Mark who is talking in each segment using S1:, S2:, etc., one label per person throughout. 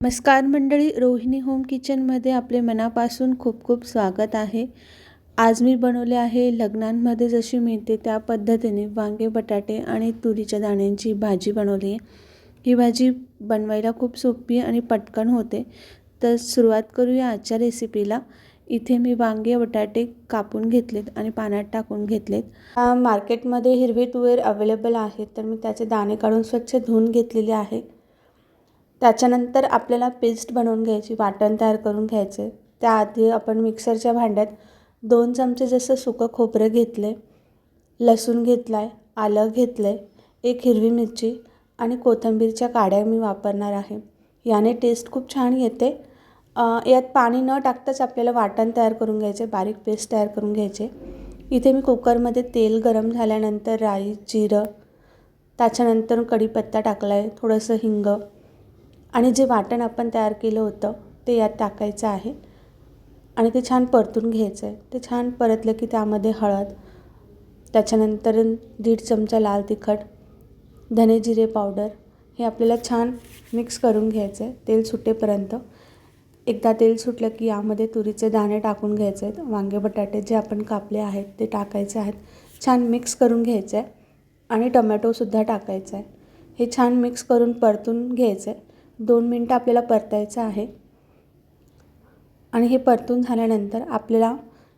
S1: नमस्कार मंडळी रोहिणी होम किचनमध्ये आपले मनापासून खूप खूप स्वागत आहे. आज मी बनवले आहे लग्नांमध्ये जशी मिळते त्या पद्धतीने वांगे बटाटे आणि तुरीच्या दाण्यांची भाजी बनवली आहे. ही भाजी बनवायला खूप सोपी आणि पटकन होते. तर सुरुवात करूया आजच्या रेसिपीला. इथे मी वांगे बटाटे कापून घेतलेत आणि पाण्यात टाकून घेतलेत. मार्केटमध्ये हिरवी तुवेर अवेलेबल आहेत तर मी त्याचे दाणे काढून स्वच्छ धुवून घेतलेले आहे. त्याच्यानंतर आपल्याला पेस्ट बनवून घ्यायची वाटण तयार करून घ्यायचे. त्याआधी आपण मिक्सरच्या भांड्यात दोन चमचे जसं सुकं खोबरं घेतलं आहे लसूण घेतला आहे आलं घेतलं आहे एक हिरवी मिरची आणि कोथिंबीरच्या काड्या मी वापरणार आहे. याने टेस्ट खूप छान येते. यात पाणी न टाकताच आपल्याला वाटण तयार करून घ्यायचे बारीक पेस्ट तयार करून घ्यायचे. इथे मी कुकरमध्ये तेल गरम झाल्यानंतर राई जिरं त्याच्यानंतर कढीपत्ता टाकला आहे थोडंसं हिंग आणि जे वाटण आपण तयार केलं होतं ते यात टाकायचं आहे. आणि ते छान परतून घ्यायचं आहे. ते छान परतलं की त्यामध्ये हळद त्याच्यानंतर दीड चमचा लाल तिखट धने जिरे पावडर हे आपल्याला छान मिक्स करून घ्यायचं आहे तेल सुटेपर्यंत. एकदा तेल सुटलं की यामध्ये तुरीचे दाणे टाकून घ्यायचे आहेत. वांगे बटाटे जे आपण कापले आहेत ते टाकायचे आहेत. छान मिक्स करून घ्यायचं आहे. आणि टमॅटोसुद्धा टाकायचं आहे हे छान मिक्स करून परतून घ्यायचं आहे. दोन मिनटं आपल्याला परतायचं आहे. आणि हे परतून झाल्यानंतर आपल्याला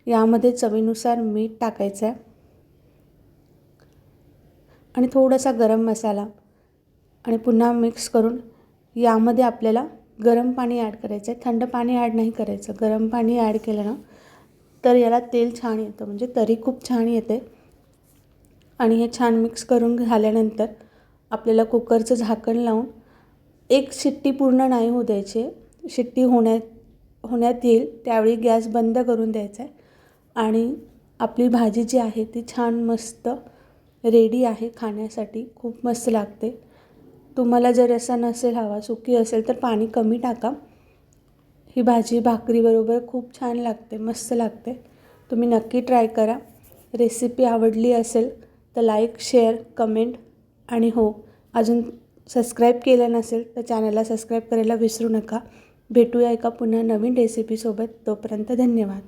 S1: यामध्ये चवीनुसार मीठ टाकायचं आहे. आणि थोडासा गरम मसाला आणि पुन्हा मिक्स करून यामध्ये आपल्याला गरम पाणी ॲड करायचं आहे. थंड पाणी ॲड नाही करायचं. गरम पाणी ॲड केलं ना तर याला तेल छान येतं. म्हणजे तरी खूप छान येते. आणि हे छान मिक्स करून झाल्यानंतर आपल्याला कुकरचं झाकण लावून एक शिट्टी पूर्ण नाही होऊ द्यायची. शिट्टी होण्यात होण्यात येईल त्यावेळी गॅस बंद करून द्यायचा आहे. आणि आपली भाजी जी आहे ती छान मस्त रेडी आहे खाण्यासाठी. खूप मस्त लागते. तुम्हाला जर असा नसेल हवा सुकी असेल तर पाणी कमी टाका. ही भाजी भाकरीबरोबर खूप छान लागते मस्त लागते. तुम्ही नक्की ट्राय करा. रेसिपी आवडली असेल तर लाईक शेअर कमेंट. आणि हो अजून सबस्क्राईब केलं नसेल तर चॅनलला सबस्क्राईब करायला विसरू नका. भेटूया एका पुन्हा नवीन रेसिपीसोबत तोपर्यंत धन्यवाद.